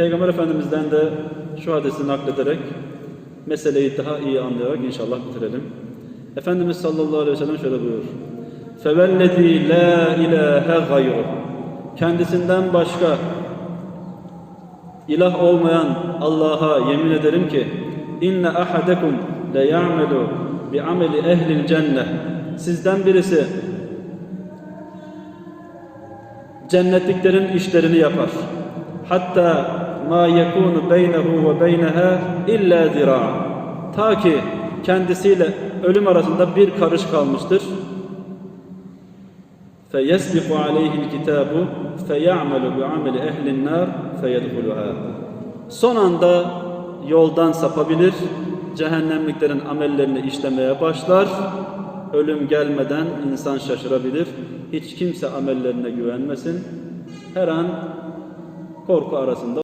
Peygamber Efendimiz'den de şu hadisi naklederek meseleyi daha iyi anlayarak inşallah bitirelim. Efendimiz sallallahu aleyhi ve sellem şöyle buyurur. فَوَالَّذ۪ي لَا اِلَٰهَ غَيْرُ Kendisinden başka ilah olmayan Allah'a yemin ederim ki inne ahadekum le ya'melu bi ameli ehlil cennet sizden birisi cennetliklerin işlerini yapar. Hatta ma yekunu beynehu ve beyneha illa zira. Ta ki kendisiyle ölüm arasında bir karış kalmıştır. فَيَسْبِقُ عَلَيْهِ الْكِتَابُ فَيَعْمَلُ بِعَمَلِ اَهْلِ النَّارِ فَيَدْخُلُهَا Son anda yoldan sapabilir, cehennemliklerin amellerini işlemeye başlar, ölüm gelmeden insan şaşırabilir, hiç kimse amellerine güvenmesin, her an korku arasında